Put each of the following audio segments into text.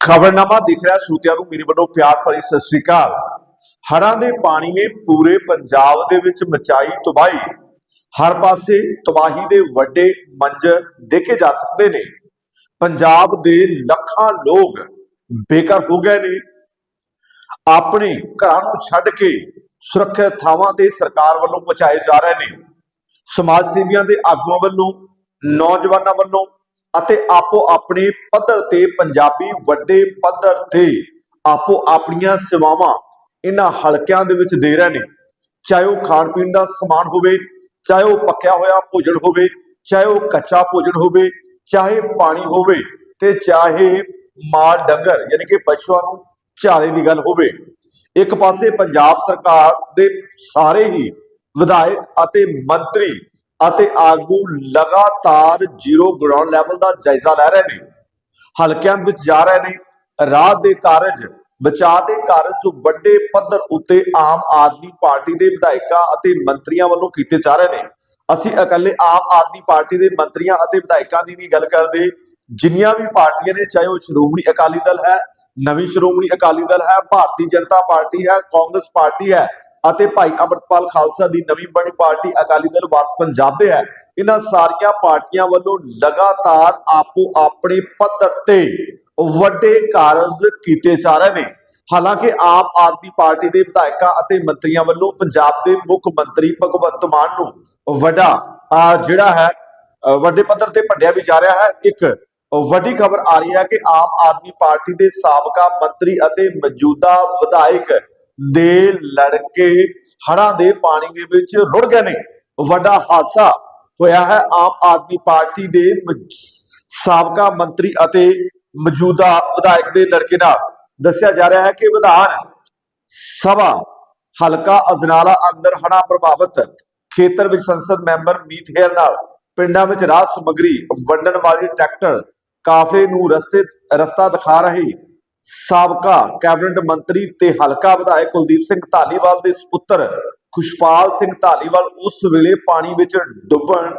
ਖਬਰਨਾਮਾ ਦਿਖ ਰਿਹਾ ਸ਼ੂਤਿਆਂ ਨੂੰ, ਮੇਰੇ ਵੱਲੋਂ ਪਿਆਰ ਭਰੀ ਸਤਿ ਸ੍ਰੀ ਅਕਾਲ। ਹੜ੍ਹਾਂ ਦੇ ਪਾਣੀ ਨੇ ਪੂਰੇ ਪੰਜਾਬ ਦੇ ਵਿੱਚ ਮਚਾਈ ਤਬਾਹੀ। ਹਰ ਪਾਸੇ ਤਬਾਹੀ ਦੇ ਵੱਡੇ ਮੰਜ਼ਰ ਦੇਖੇ ਜਾ ਸਕਦੇ ਨੇ। ਪੰਜਾਬ ਦੇ ਲੱਖਾਂ ਲੋਕ ਬੇਘਰ ਹੋ ਗਏ ਨੇ। ਆਪਣੇ ਘਰਾਂ ਨੂੰ ਛੱਡ ਕੇ ਸੁਰੱਖਿਅਤ ਥਾਵਾਂ ਤੇ ਸਰਕਾਰ ਵੱਲੋਂ ਪਹੁੰਚਾਏ ਜਾ ਰਹੇ ਨੇ। ਸਮਾਜ ਸੇਵੀਆਂ ਦੇ ਆਗੂਆਂ ਵੱਲੋਂ, ਨੌਜਵਾਨਾਂ ਵੱਲੋਂ ਅਤੇ ਆਪੋ ਆਪਣੇ ਪੱਧਰ ਤੇ ਪੰਜਾਬੀ ਵੱਡੇ ਪੱਧਰ ਤੇ ਆਪੋ ਆਪਣੀਆਂ ਸੇਵਾਵਾਂ ਇਹਨਾਂ ਹਲਕਿਆਂ ਦੇ ਵਿੱਚ ਦੇ ਰਹੇ ਨੇ। ਚਾਹੇ ਉਹ ਖਾਣ ਪੀਣ ਦਾ ਸਮਾਨ ਹੋਵੇ, ਚਾਹੇ ਉਹ ਪੱਕਿਆ ਹੋਇਆ ਭੋਜਨ ਹੋਵੇ, ਚਾਹੇ ਉਹ ਕੱਚਾ ਭੋਜਨ ਹੋਵੇ, ਚਾਹੇ ਪਾਣੀ ਹੋਵੇ ਤੇ ਚਾਹੇ ਮਾਲ ਡੰਗਰ ਯਾਨੀ ਕਿ ਪਸ਼ੂਆਂ ਨੂੰ ਚਾਰੇ ਦੀ ਗੱਲ ਹੋਵੇ। ਇੱਕ ਪਾਸੇ ਪੰਜਾਬ ਸਰਕਾਰ ਦੇ ਸਾਰੇ ਹੀ ਵਿਧਾਇਕ ਅਤੇ ਮੰਤਰੀ ਅਤੇ ਆਗੂ ਲਗਾਤਾਰ ਜ਼ੀਰੋ ਗਰਾਊਂਡ ਲੈਵਲ ਦਾ ਜਾਇਜ਼ਾ ਲੈ ਰਹੇ ਨੇ। ਹਲਕਿਆਂ ਵਿੱਚ ਜਾ ਰਹੇ ਨੇ। ਰਾਹ ਦੇ ਕਾਰਜ, ਬਚਾਅ ਦੇ ਕਾਰਜ ਜੋ ਵੱਡੇ ਪੱਧਰ ਉੱਤੇ ਆਮ ਆਦਮੀ ਪਾਰਟੀ ਦੇ ਵਿਧਾਇਕਾਂ ਅਤੇ ਮੰਤਰੀਆਂ ਵੱਲੋਂ ਕੀਤੇ ਜਾ ਰਹੇ ਨੇ। ਅਸੀਂ ਇਕੱਲੇ ਆਮ ਆਦਮੀ ਪਾਰਟੀ ਦੇ ਮੰਤਰੀਆਂ ਅਤੇ ਵਿਧਾਇਕਾਂ ਦੀ ਨਹੀਂ ਗੱਲ ਕਰਦੇ। ਜਿੰਨੀਆਂ ਵੀ ਪਾਰਟੀਆਂ ਨੇ, ਚਾਹੇ ਉਹ ਸ਼੍ਰੋਮਣੀ ਅਕਾਲੀ ਦਲ ਹੈ ਨਵੀਂ ਸ਼੍ਰੋਮਣੀ ਅਕਾਲੀ ਦਲ ਹੈ, ਭਾਰਤੀ ਜਨਤਾ ਪਾਰਟੀ ਹੈ, ਕਾਂਗਰਸ ਪਾਰਟੀ ਹੈ ਅਤੇ ਭਾਈ ਅਮਰਤਪਾਲ ਖਾਲਸਾ ਦੀ ਨਵੀਂ ਬਣੀ ਪਾਰਟੀ ਅਕਾਲੀ ਦਲ ਵਾਰਸ ਪੰਜਾਬ ਦੇ ਹੈ। ਇਹਨਾਂ ਸਾਰੀਆਂ ਪਾਰਟੀਆਂ ਵੱਲੋਂ ਲਗਾਤਾਰ ਆਪੋ ਆਪਣੇ ਪੱਧਰ ਤੇ ਵੱਡੇ ਕਾਰਜ ਕੀਤੇ ਜਾ ਰਹੇ ਨੇ। ਹਾਲਾਂਕਿ ਆਮ ਆਦਮੀ ਪਾਰਟੀ ਦੇ ਵਿਧਾਇਕਾਂ ਅਤੇ ਮੰਤਰੀਆਂ ਵੱਲੋਂ ਪੰਜਾਬ ਦੇ ਮੁੱਖ ਮੰਤਰੀ ਭਗਵੰਤ ਮਾਨ ਨੂੰ ਵੱਡਾ, ਅਹ ਜਿਹੜਾ ਹੈ ਵੱਡੇ ਪੱਧਰ ਤੇ ਭੰਡਿਆ ਵੀ ਜਾ ਰਿਹਾ ਹੈ। ਇੱਕ ਵੱਡੀ ਖਬਰ ਆ ਰਹੀ ਹੈ ਕਿ ਆਮ ਆਦਮੀ ਪਾਰਟੀ ਦੇ ਸਾਬਕਾ ਮੰਤਰੀ ਅਤੇ ਮੌਜੂਦਾ ਵਿਧਾਇਕ ਦੇ ਲੜਕੇ ਹੜ੍ਹਾਂ ਦੇ ਪਾਣੀ ਦੇ ਵਿੱਚ ਰੁੜ ਗਏ ਨੇ। ਵੱਡਾ ਹਾਦਸਾ ਹੋਇਆ ਹੈ। ਆਮ ਆਦਮੀ ਪਾਰਟੀ ਦੇ ਸਾਬਕਾ ਮੰਤਰੀ ਅਤੇ ਮੌਜੂਦਾ ਵਿਧਾਇਕ ਦੇ ਲੜਕੇ ਨਾਲ ਦੱਸਿਆ ਜਾ ਰਿਹਾ ਹੈ ਕਿ ਵਿਧਾਨ ਸਭਾ ਹਲਕਾ ਅਜਨਾਲਾ ਅੰਦਰ ਹੜ੍ਹਾਂ ਪ੍ਰਭਾਵਿਤ ਖੇਤਰ ਵਿੱਚ ਸੰਸਦ ਮੈਂਬਰ ਮੀਤ ਹੇਰ ਨਾਲ ਪਿੰਡਾਂ ਵਿੱਚ ਰਾਹਤ ਸਮੱਗਰੀ ਵੰਡਣ ਵਾਲੀ ਟਰੈਕਟਰ ਕਾਫਲੇ ਨੂੰ ਰਸਤੇ, ਰਸਤਾ ਦਿਖਾ ਰਹੇ ਸਾਬਕਾ ਕੈਬਨਿਟ ਮੰਤਰੀ ਤੇ ਹਲਕਾ ਵਿਧਾਇਕ ਕੁਲਦੀਪ ਸਿੰਘ ਧਾਲੀਵਾਲ ਦੇ ਸੁਪੁੱਤਰ ਖੁਸ਼ਪਾਲ ਸਿੰਘ ਧਾਲੀਵਾਲ ਉਸ ਵੇਲੇ ਪਾਣੀ ਵਿੱਚ ਡੁੱਬਣ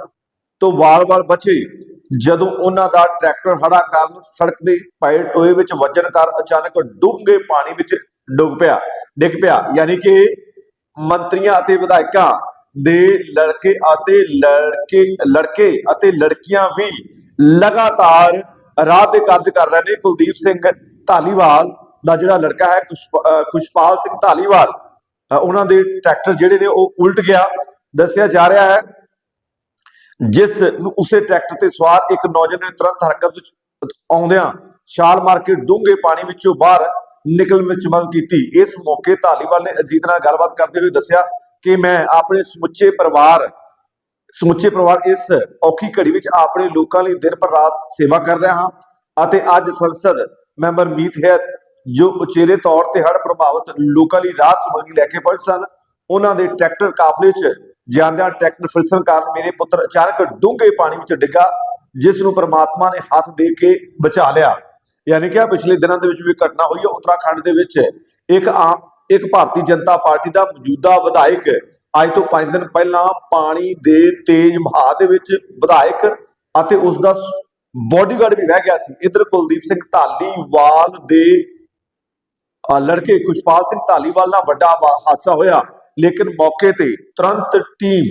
ਤੋਂ ਵਾਲ-ਵਾਲ ਬਚੇ। ਜਦੋਂ ਉਹਨਾਂ ਦਾ ਟਰੈਕਟਰ ਹੜਾ ਕਾਰਨ ਸੜਕ ਦੇ ਪਏ ਟੋਏ ਵਿੱਚ ਵੱਜਣ ਕਾਰਨ ਅਚਾਨਕ ਡੁੱਬ ਗਏ ਪਾਣੀ ਵਿੱਚ ਡੁੱਬ ਪਿਆ, ਡਿੱਗ ਪਿਆ। ਯਾਨੀ ਕਿ ਮੰਤਰੀਆਂ ਅਤੇ ਵਿਧਾਇਕਾਂ ਦੇ ਲੜਕੇ ਅਤੇ ਲੜਕੇ ਲੜਕੇ ਅਤੇ ਲੜਕੀਆਂ ਵੀ ਲਗਾਤਾਰ ਰਾਹ ਦੇ ਕਾਰਜ ਕਰ ਰਹੇ ਨੇ ਕੁਲਦੀਪ ਸਿੰਘ ਧਾਲੀਵਾਲ ਦਾ ਜਿਹੜਾ ਲੜਕਾ ਹੈ ਖੁਸ਼ਪ- ਖੁਸ਼ਪਾਲ ਸਿੰਘ ਧਾਲੀਵਾਲ। ਉਹਨਾਂ ਦੇ ਟਰੈਕਟਰ ਜਿਹੜੇ ਨੇ ਉਹ ਉਲਟ ਗਿਆ। ਦੱਸਿਆ ਜਾ ਰਿਹਾ ਹੈ, ਜਿਸ ਨੂੰ ਉਸੇ ਟਰੈਕਟਰ ਤੇ ਸਵਾਰ ਇੱਕ ਨੌਜਵਾਨ ਨੇ ਤੁਰੰਤ ਹਰਕਤ ਵਿੱਚ ਆਉਂਦਿਆਂ ਛਾਲ ਮਾਰ ਕੇ ਡੂੰਘੇ ਪਾਣੀ ਵਿੱਚੋਂ ਬਾਹਰ ਨਿਕਲਣ ਵਿੱਚ ਮਦਦ ਕੀਤੀ। ਇਸ ਮੌਕੇ ਧਾਲੀਵਾਲ ਨੇ ਅਜੀਤ ਨਾਲ ਗੱਲਬਾਤ ਕਰਦੇ ਹੋਏ ਦੱਸਿਆ ਕਿ ਮੈਂ ਆਪਣੇ ਸਮੁੱਚੇ ਪਰਿਵਾਰ ਸਮੁੱਚੇ ਪਰਿਵਾਰ ਇਸ ਔਖੀ ਘੜੀ ਵਿੱਚ ਆਪਣੇ ਲੋਕਾਂ ਲਈ ਦਿਨ ਪਰ ਰਾਤ ਸੇਵਾ ਕਰ ਰਿਹਾ ਹਾਂ ਅਤੇ ਅੱਜ ਸੰਸਦ ਮੈਂਬਰ ਮੀਤ ਹੈ ਜੋ ਉਚੇਰੇ ਤੌਰ ਤੇ ਹੜ੍ਹ ਪ੍ਰਭਾਵਿਤ ਲੋਕਾਂ ਲਈ ਰਾਹਤ ਸਮੱਗਰੀ ਲੈ ਕੇ ਪਹੁੰਚ ਸਨ, ਉਹਨਾਂ ਦੇ ਟਰੈਕਟਰ ਕਾਫਲੇ 'ਚ ਜਾਂਦਿਆਂ ਟਰੈਕਟਰ ਫਿਲਸਣ ਕਾਰਨ ਮੇਰੇ ਪੁੱਤਰ ਅਚਾਨਕ ਡੂੰਘੇ ਪਾਣੀ ਵਿੱਚ ਡਿੱਗਾ, ਜਿਸ ਨੂੰ ਪ੍ਰਮਾਤਮਾ ਨੇ ਹੱਥ ਦੇ ਕੇ ਬਚਾ ਲਿਆ। ਯਾਨੀ ਕਿ ਪਿਛਲੇ ਦਿਨਾਂ ਦੇ ਵਿੱਚ ਵੀ ਘਟਨਾ ਹੋਈ ਹੈ। ਉੱਤਰਾਖੰਡ ਦੇ ਵਿੱਚ ਇੱਕ ਆਮ, ਇੱਕ ਭਾਰਤੀ ਜਨਤਾ ਪਾਰਟੀ ਦਾ ਮੌਜੂਦਾ ਵਿਧਾਇਕ ਅੱਜ ਤੋਂ 5 ਦਿਨ ਪਹਿਲਾਂ ਪਾਣੀ ਦੇ ਤੇਜ਼ ਵਹਾਅ ਦੇ ਵਿੱਚ ਵਿਧਾਇਕ ਅਤੇ ਉਸ ਦਾ ਬਾਡੀਗਾਰਡ ਵੀ ਵਹਿ ਗਿਆ ਸੀ। ਇਧਰ ਕੁਲਦੀਪ ਸਿੰਘ ਧਾਲੀਵਾਲ ਦੇ ਲੜਕੇ ਖੁਸ਼ਪਾਲ ਸਿੰਘ ਧਾਲੀਵਾਲ ਨਾਲ ਵੱਡਾ ਹਾਦਸਾ ਹੋਇਆ। ਲੇਕਿਨ ਮੌਕੇ ਤੇ ਤੁਰੰਤ ਟੀਮ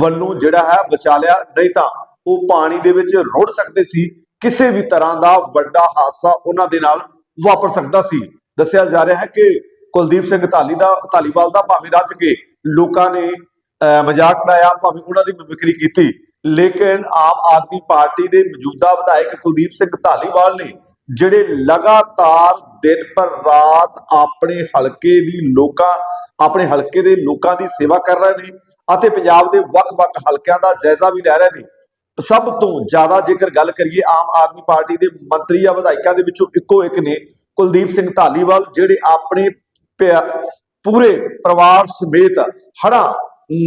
ਵੱਲੋਂ ਜਿਹੜਾ ਹੈ ਬਚਾ ਲਿਆ। ਨਹੀਂ ਤਾਂ ਉਹ ਪਾਣੀ ਦੇ ਵਿੱਚ ਰੁੜ ਸਕਦੇ ਸੀ। ਕਿਸੇ ਵੀ ਤਰ੍ਹਾਂ ਦਾ ਵੱਡਾ ਹਾਦਸਾ ਉਹਨਾਂ ਦੇ ਨਾਲ ਵਾਪਰ ਸਕਦਾ ਸੀ। ਦੱਸਿਆ ਜਾ ਰਿਹਾ ਹੈ ਕਿ ਕੁਲਦੀਪ ਸਿੰਘ ਧਾਲੀ ਦਾ, ਧਾਲੀਵਾਲ ਦਾ ਭਾਵੇਂ ਰੱਜ ਕੇ ਲੋਕਾਂ ਨੇ ਅਹ ਮਜ਼ਾਕ ਉਡਾਇਆ, ਭਾਵੇਂ ਉਹਨਾਂ ਦੀ ਮਿਮਿਕਰੀ ਕੀਤੀ। ਲੇਕਿਨ ਆਮ ਆਦਮੀ ਪਾਰਟੀ ਦੇ ਮੌਜੂਦਾ ਵਿਧਾਇਕ ਕੁਲਦੀਪ ਸਿੰਘ ਧਾਲੀਵਾਲ ਨੇ, ਜਿਹੜੇ ਲਗਾਤਾਰ ਦਿਨ ਪਰ ਰਾਤ ਆਪਣੇ ਹਲਕੇ ਦੀ ਲੋਕਾਂ, ਆਪਣੇ ਹਲਕੇ ਦੇ ਲੋਕਾਂ ਦੀ ਸੇਵਾ ਕਰ ਰਹੇ ਨੇ ਅਤੇ ਪੰਜਾਬ ਦੇ ਵੱਖ-ਵੱਖ ਹਲਕਿਆਂ ਦਾ ਜਾਇਜ਼ਾ ਵੀ ਲੈ ਰਹੇ ਨੇ। ਸਭ ਤੋਂ ਜ਼ਿਆਦਾ ਜੇਕਰ ਗੱਲ ਕਰੀਏ ਆਮ ਆਦਮੀ ਪਾਰਟੀ ਦੇ ਮੰਤਰੀ ਜਾਂ ਵਿਧਾਇਕਾਂ ਦੇ ਵਿੱਚੋਂ ਇੱਕੋ ਇੱਕ ਨੇ, ਕੁਲਦੀਪ ਸਿੰਘ ਧਾਲੀਵਾਲ, ਜਿਹੜੇ ਆਪਣੇ ਪਿਆ- ਪੂਰੇ ਪਰਿਵਾਰ ਸਮੇਤ ਹੜ੍ਹਾਂ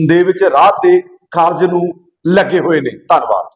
ਦੇ ਵਿੱਚ ਰਾਹਤ ਦੇ ਕਾਰਜ ਨੂੰ ਲੱਗੇ ਹੋਏ ਨੇ। ਧੰਨਵਾਦ।